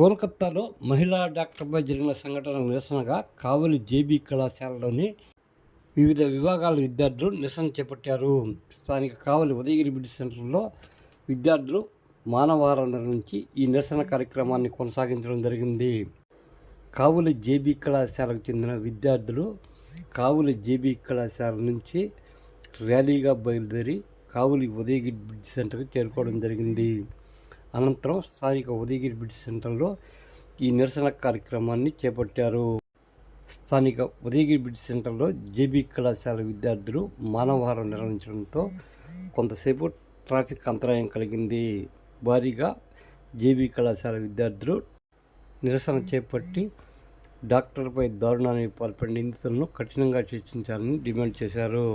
కోల్కతాలో మహిళా డాక్టర్పై జరిగిన సంఘటన నిరసనగా కావలి జేబీ కళాశాలలోని వివిధ విభాగాల విద్యార్థులు నిరసన చేపట్టారు. స్థానిక కావలి ఉదయగిరి బిడ్డ సెంటర్లో విద్యార్థులు మానవారం నిర్వహించి ఈ నిరసన కార్యక్రమాన్ని కొనసాగించడం జరిగింది. కావులి జేబీ కళాశాలకు చెందిన విద్యార్థులు కావులి జేబీ కళాశాల నుంచి ర్యాలీగా బయలుదేరి కావులి ఉదయగిరి బ్రిడ్జ్ సెంటర్కి చేరుకోవడం జరిగింది. అనంతరం స్థానిక ఉదయగిరి బ్రిడ్జ్ సెంటర్లో ఈ నిరసన కార్యక్రమాన్ని చేపట్టారు. స్థానిక ఉదయగిరి బ్రిడ్జ్ సెంటర్లో జేబీ కళాశాల విద్యార్థులు మానవహారం నిర్వహించడంతో కొంతసేపు ట్రాఫిక్ అంతరాయం కలిగింది. భారీగా జేబీ కళాశాల విద్యార్థులు నిరసన చేపట్టి డాక్టర్పై దారుణానికి పాల్పడిన నిందితులను కఠినంగా చర్చించాలని డిమాండ్ చేశారు.